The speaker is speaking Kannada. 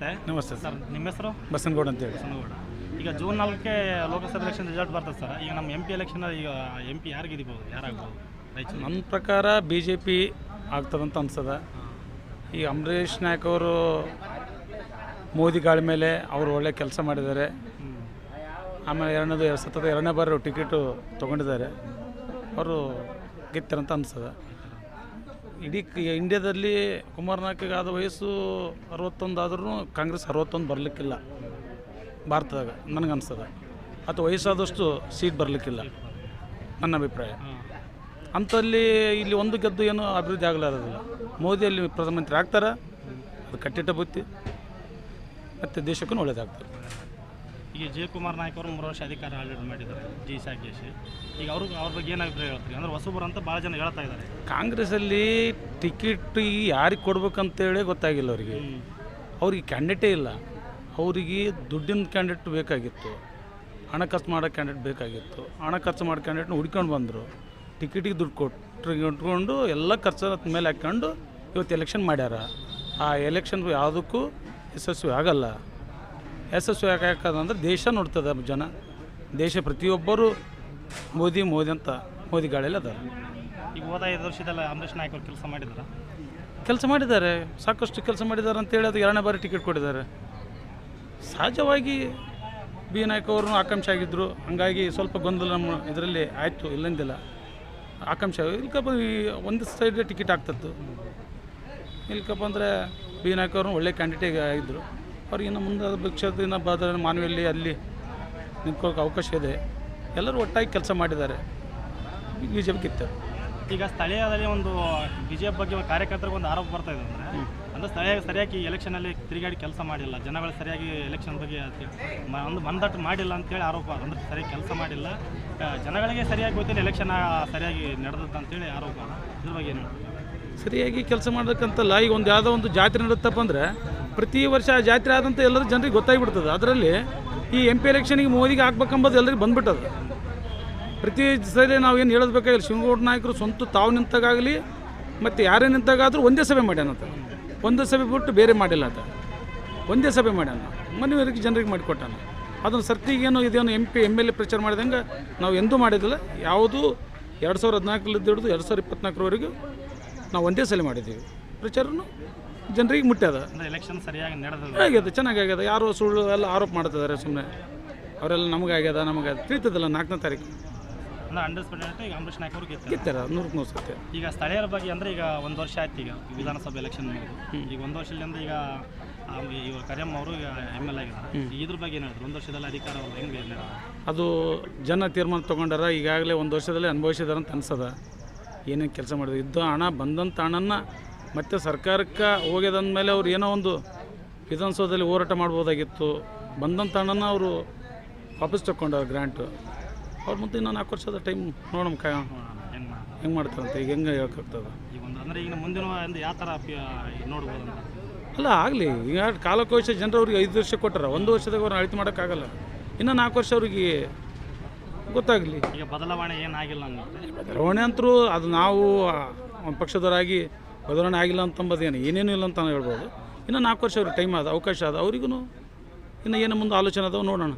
ನಮಸ್ತೆ. ಸರ್. ಸರ್ ನಿಮ್ಮ ಹೆಸರು? ಬಸನಗೌಡ ಅಂತ ಹೇಳಿ. ಬಸನಗೌಡ. ಈಗ ಜೂನ್ ನಾಲ್ಕಕ್ಕೆ ಲೋಕಸಭೆ ಎಲೆಕ್ಷನ್ ರಿಸಲ್ಟ್ ಬರ್ತದೆ ಸರ್. ಈಗ ನಮ್ಮ ಎಂ ಪಿ ಎಲೆಕ್ಷನ್ ಈಗ ಎಂ ಪಿ ಯಾರಿಗೆ ಇದಿಬೋದು ಯಾರಾಗ್ಬೋದು? ರಾಯಚೂರು ನನ್ನ ಪ್ರಕಾರ ಬಿ ಜೆ ಪಿ ಆಗ್ತದಂತ ಅನ್ಸದ. ಈ ಅಂಬರೀಷ್ ನಾಯಕ್ ಅವರು ಮೋದಿ ಗಾಳಿ ಮೇಲೆ ಅವರು ಒಳ್ಳೆ ಕೆಲಸ ಮಾಡಿದ್ದಾರೆ. ಆಮೇಲೆ ಎರಡನೇದು ಎರಡು ಸತತ ಎರಡನೇ ಬಾರಿ ಟಿಕೆಟು ತೊಗೊಂಡಿದ್ದಾರೆ. ಅವರು ಗೆತ್ತಾರಂತ ಅನ್ಸದ. ಇಡೀ ಇಂಡಿಯಾದಲ್ಲಿ ಕುಮಾರನಾಯ್ಕಿಗೆ ಆದ ವಯಸ್ಸು ಅರವತ್ತೊಂದು ಆದ್ರೂ ಕಾಂಗ್ರೆಸ್ ಅರವತ್ತೊಂದು ಬರಲಿಕ್ಕಿಲ್ಲ ಭಾರತದಾಗ ನನಗನ್ಸದ ಅಥವಾ ವಯಸ್ಸಾದಷ್ಟು ಸೀಟ್ ಬರಲಿಕ್ಕಿಲ್ಲ ನನ್ನ ಅಭಿಪ್ರಾಯ. ಅಂಥಲ್ಲಿ ಇಲ್ಲಿ ಒಂದು ಗೆದ್ದು ಏನು ಅಭಿವೃದ್ಧಿ ಆಗಲಾರದಿಲ್ಲ. ಮೋದಿಯಲ್ಲಿ ಪ್ರಧಾನಮಂತ್ರಿ ಆಗ್ತಾರೆ ಅದು ಕಟ್ಟಿಟ್ಟ ಬುತ್ತಿ. ಮತ್ತು ದೇಶಕ್ಕೂ ಒಳ್ಳೇದಾಗ್ತದೆ. ಈಗ ಜಯಕುಮಾರ್ ನಾಯ್ಕ ಅವರು ಮೂರು ವರ್ಷ ಅಧಿಕಾರ ಆಡಳಿತ ಮಾಡಿದ್ದಾರೆ ಜಿ ಸಾಕೇಶಿ. ಈಗ ಅವ್ರಿಗೆ ಅವ್ರ ಬಗ್ಗೆ ಏನು ಅಭಿಪ್ರಾಯ ಹೇಳ್ತೀರಿ? ಅಂದ್ರೆ ಹೊಸಬರು ಅಂತ ಭಾಳ ಜನ ಹೇಳ್ತಾ ಇದ್ದಾರೆ. ಕಾಂಗ್ರೆಸ್ಸಲ್ಲಿ ಟಿಕೆಟ್ ಯಾರಿಗೆ ಕೊಡ್ಬೇಕಂತೇಳಿ ಗೊತ್ತಾಗಿಲ್ಲ ಅವರಿಗೆ. ಅವ್ರಿಗೆ ಕ್ಯಾಂಡಿಡೇಟೇ ಇಲ್ಲ. ಅವರಿಗೆ ದುಡ್ಡಿನ ಕ್ಯಾಂಡಿಡೇಟ್ ಬೇಕಾಗಿತ್ತು. ಹಣ ಖರ್ಚು ಮಾಡೋ ಕ್ಯಾಂಡಿಡೇಟ್ ಬೇಕಾಗಿತ್ತು. ಹಣ ಖರ್ಚು ಮಾಡೋ ಕ್ಯಾಂಡಿಡೇಟ್ನ ಹುಡ್ಕೊಂಡು ಬಂದರು. ಟಿಕೆಟಿಗೆ ದುಡ್ಡು ಕೊಟ್ಟರು ಇಟ್ಕೊಂಡು ಎಲ್ಲ ಖರ್ಚು ಮೇಲೆ ಹಾಕ್ಕೊಂಡು ಇವತ್ತು ಎಲೆಕ್ಷನ್ ಮಾಡ್ಯಾರ. ಆ ಎಲೆಕ್ಷನ್ ಯಾವುದಕ್ಕೂ ಯಶಸ್ವಿ ಆಗಲ್ಲ. ಯಶಸ್ವಿ ಯಾಕಂದ್ರೆ ದೇಶ ನೋಡ್ತದೆ ಜನ. ದೇಶ ಪ್ರತಿಯೊಬ್ಬರು ಮೋದಿ ಮೋದಿ ಅಂತ ಮೋದಿ ಗಾಳಿಯಲ್ಲಿ ಅದಾರೆ. ಈಗ ಹೋದ ಐದು ವರ್ಷದಲ್ಲ ಅಂಬರೀಷ್ ನಾಯಕರು ಕೆಲಸ ಮಾಡಿದಾರ? ಕೆಲಸ ಮಾಡಿದ್ದಾರೆ. ಸಾಕಷ್ಟು ಕೆಲಸ ಮಾಡಿದ್ದಾರೆ ಅಂತೇಳಿ ಅದು ಎರಡನೇ ಬಾರಿ ಟಿಕೆಟ್ ಕೊಟ್ಟಿದ್ದಾರೆ. ಸಹಜವಾಗಿ ಬಿ ನಾಯಕ್ ಅವರು ಆಕಾಂಕ್ಷೆ ಆಗಿದ್ದರು ಹಂಗಾಗಿ ಸ್ವಲ್ಪ ಗೊಂದಲ ನಮ್ಮ ಇದರಲ್ಲಿ ಆಯಿತು ಇಲ್ಲಂದಿಲ್ಲ. ಆಕಾಂಕ್ಷೆ ಇಲ್ಕಪ್ಪ ಈ ಒಂದು ಸೈಡ್ ಟಿಕೆಟ್ ಆಗ್ತಿತ್ತು. ಇಲ್ಕಪ್ಪ ಅಂದರೆ ಬಿ ನಾಯಕ್ ಅವರು ಒಳ್ಳೆ ಕ್ಯಾಂಡಿಡೇಟ್ ಆಗಿದ್ದರು ಅವ್ರಿಗೆ ಇನ್ನು ಮುಂದೆ ಭಿಕ್ಷದಿಂದ ಬಾದ್ರೆ ಮಾನವಿಯಲ್ಲಿ ಅಲ್ಲಿ ನಿಂತ್ಕೊಳ್ಳೋಕೆ ಅವಕಾಶ ಇದೆ. ಎಲ್ಲರೂ ಒಟ್ಟಾಗಿ ಕೆಲಸ ಮಾಡಿದ್ದಾರೆ. ಬಿ ಜೆ ಪಿ ಈಗ ಸ್ಥಳೀಯದಲ್ಲಿ ಒಂದು ಬಿ ಜೆ ಪಿ ಬಗ್ಗೆ ಒಂದು ಕಾರ್ಯಕರ್ತರಿಗೆ ಒಂದು ಆರೋಪ ಬರ್ತಾ ಇದೆ ಅಂದರೆ ಅಂದರೆ ಸ್ಥಳೀಯ ಸರಿಯಾಗಿ ಎಲೆಕ್ಷನಲ್ಲಿ ತಿರುಗಾಡಿ ಕೆಲಸ ಮಾಡಿಲ್ಲ. ಜನಗಳು ಸರಿಯಾಗಿ ಎಲೆಕ್ಷನ್ ಬಗ್ಗೆ ಒಂದು ಮಂದಟ್ಟು ಮಾಡಿಲ್ಲ ಅಂತೇಳಿ ಆರೋಪ ಅಂದರೆ ಸರಿಯಾಗಿ ಕೆಲಸ ಮಾಡಿಲ್ಲ. ಜನಗಳಿಗೆ ಸರಿಯಾಗಿ ಗೊತ್ತಿಲ್ಲ ಎಲೆಕ್ಷನ್ ಸರಿಯಾಗಿ ನಡೆದದ್ದು ಅಂತೇಳಿ ಆರೋಪ. ಇದ್ರ ಬಗ್ಗೆ ಏನು ಸರಿಯಾಗಿ ಕೆಲಸ ಮಾಡಬೇಕಂತಲ್ಲ ಈಗ ಒಂದು ಯಾವುದೋ ಒಂದು ಜಾತ್ರೆ ನಡುತ್ತಪ್ಪ ಅಂದರೆ ಪ್ರತಿ ವರ್ಷ ಜಾತ್ರೆ ಆದಂಥ ಎಲ್ಲರೂ ಜನರಿಗೆ ಗೊತ್ತಾಗ್ಬಿಡ್ತದೆ. ಅದರಲ್ಲಿ ಈ ಎಂ ಪಿ ಎಲೆಕ್ಷನಿಗೆ ಮೋದಿಗೆ ಹಾಕ್ಬೇಕಂಬುದು ಎಲ್ಲರಿಗೆ ಬಂದ್ಬಿಟ್ಟದ. ಪ್ರತಿ ಸರಿ ನಾವು ಏನು ಬೇಕಾಗಿಲ್ಲ. ಶಿವಗೌಡ ನಾಯಕರು ಸ್ವಂತ ತಾವು ನಿಂತಾಗಲಿ ಮತ್ತು ಯಾರೇ ನಿಂತಾಗಾದರೂ ಒಂದೇ ಸಭೆ ಮಾಡ್ಯಾನಂತ ಒಂದೇ ಸಭೆ ಬಿಟ್ಟು ಬೇರೆ ಮಾಡಿಲ್ಲ ಅಂತ ಒಂದೇ ಸಭೆ ಮಾಡ್ಯಾನ. ಮನೆಯವರಿಗೆ ಜನರಿಗೆ ಮಾಡಿಕೊಟ್ಟಾನ. ಅದನ್ನು ಸರ್ತಿಗೇನು ಇದೇನು M P M L A ಪ್ರಚಾರ ಮಾಡಿದಂಗೆ ನಾವು ಎಂದೂ ಮಾಡಿದಿಲ್ಲ ಯಾವುದೂ ಎರಡು ಸಾವಿರದ ಹದಿನಾಲ್ಕರಲ್ಲಿ ಹಿಡಿದು ಎರಡು ಸಾವಿರದ ಇಪ್ಪತ್ನಾಲ್ಕರವರೆಗೂ ನಾವು ಒಂದೇ ಸಲ ಮಾಡಿದ್ದೀವಿ. ಪ್ರಚಾರನು ಜನರಿಗೆ ಮುಟ್ಟದ ಅಂದರೆ ಎಲೆಕ್ಷನ್ ಸರಿಯಾಗಿ ನಡೆದ ಆಗ್ಯದ ಚೆನ್ನಾಗಿ ಆಗ್ಯದ ಯಾರು ಸುಳ್ಳು ಎಲ್ಲ ಆರೋಪ ಮಾಡ್ತಿದ್ದಾರೆ ಸುಮ್ಮನೆ ಅವರೆಲ್ಲ ನಮಗೆ ಆಗ್ಯದ ನಮಗೆ ತಿಳಿತದಲ್ಲ ನಾಲ್ಕನೇ ತಾರೀಕು. ಅಂಬರೀಷ್ ನಾಯ್ಕ ಅವರು ಗೆದ್ದರು ಗೆತ್ತಾರ ನೂರಕ್ಕೆ ನೂರು ಸತ್ಯ ಈಗ ಸ್ಥಳೀಯರ ಬಗ್ಗೆ ಅಂದ್ರೆ ಈಗ ಒಂದು ವರ್ಷ ಆಯ್ತು ಈಗ ವಿಧಾನಸಭೆ ಎಲೆಕ್ಷನ್ ಈಗ ಒಂದು ವರ್ಷದಿಂದ ಈಗ ಇವರು ಕರಿಯಮ್ಮ ಅವರು ಈಗ ಎಂ ಎಲ್ ಆಗಿದ್ದಾರೆ. ಇದ್ರ ಬಗ್ಗೆ ಏನು ಹೇಳಿದ್ರು ಒಂದು ವರ್ಷದಲ್ಲಿ ಅಧಿಕಾರ ಹೆಂಗೆ ಅದು ಜನ ತೀರ್ಮಾನ ತಗೊಂಡಾರ ಈಗಾಗಲೇ ಒಂದು ವರ್ಷದಲ್ಲಿ ಅನುಭವಿಸಿದಾರಂತ ಅಂತ ಅನ್ಸದ. ಏನೇನು ಕೆಲಸ ಮಾಡಿದ್ರು? ಇದ್ದ ಹಣ ಬಂದಂಥ ಹಣನ ಮತ್ತೆ ಸರ್ಕಾರಕ್ಕೆ ಹೋಗ್ಯದಂದಮೇಲೆ ಅವ್ರು ಏನೋ ಒಂದು ವಿಧಾನಸೌಧದಲ್ಲಿ ಹೋರಾಟ ಮಾಡ್ಬೋದಾಗಿತ್ತು. ಬಂದಂಥ ಹಣನ ಅವರು ವಾಪಸ್ ತಗೊಂಡವ್ರು ಗ್ರ್ಯಾಂಟು. ಅವ್ರು ಮುಂದೆ ಇನ್ನೂ ನಾಲ್ಕು ವರ್ಷದ ಟೈಮ್ ನೋಡೋಣ ಕ ಹೆಂಗೆ ಮಾಡ್ತಾರಂತ ಈಗ ಹೆಂಗೆ ಹೇಳೋಕ್ಕಾಗ್ತದೆ ಅಂದರೆ ಈಗ ಮುಂದಿನ ಯಾವ ಥರ ನೋಡ್ಬೋದು ಅಲ್ಲ ಆಗಲಿ. ಈಗ ಕಾಲಕೋಶ ಜನರು ಅವ್ರಿಗೆ ಐದು ವರ್ಷ ಕೊಟ್ಟರೆ ಒಂದು ವರ್ಷದಾಗ ಅವ್ರನ್ನ ಅಳತೆ ಮಾಡೋಕ್ಕಾಗಲ್ಲ. ಇನ್ನೂ ನಾಲ್ಕು ವರ್ಷ ಅವ್ರಿಗೆ ಗೊತ್ತಾಗಲಿ. ಈಗ ಬದಲಾವಣೆ ಏನಾಗಿಲ್ಲ ಬದಲಾವಣೆ ಅಂತರೂ ಅದು ನಾವು ಒಂದು ಪಕ್ಷದವರಾಗಿ ಬದಲಾವಣೆ ಆಗಿಲ್ಲ ಅಂತಂಬುದೇನು ಏನೇನು ಇಲ್ಲ ಅಂತ ಹೇಳ್ಬೋದು. ಇನ್ನು ನಾಲ್ಕು ವರ್ಷ ಅವ್ರಿಗೆ ಟೈಮ್ ಅದ ಅವಕಾಶ ಅದ ಅವ್ರಿಗೂ ಇನ್ನು ಏನು ಮುಂದೆ ಆಲೋಚನೆ ಅದಾವೆ ನೋಡೋಣ.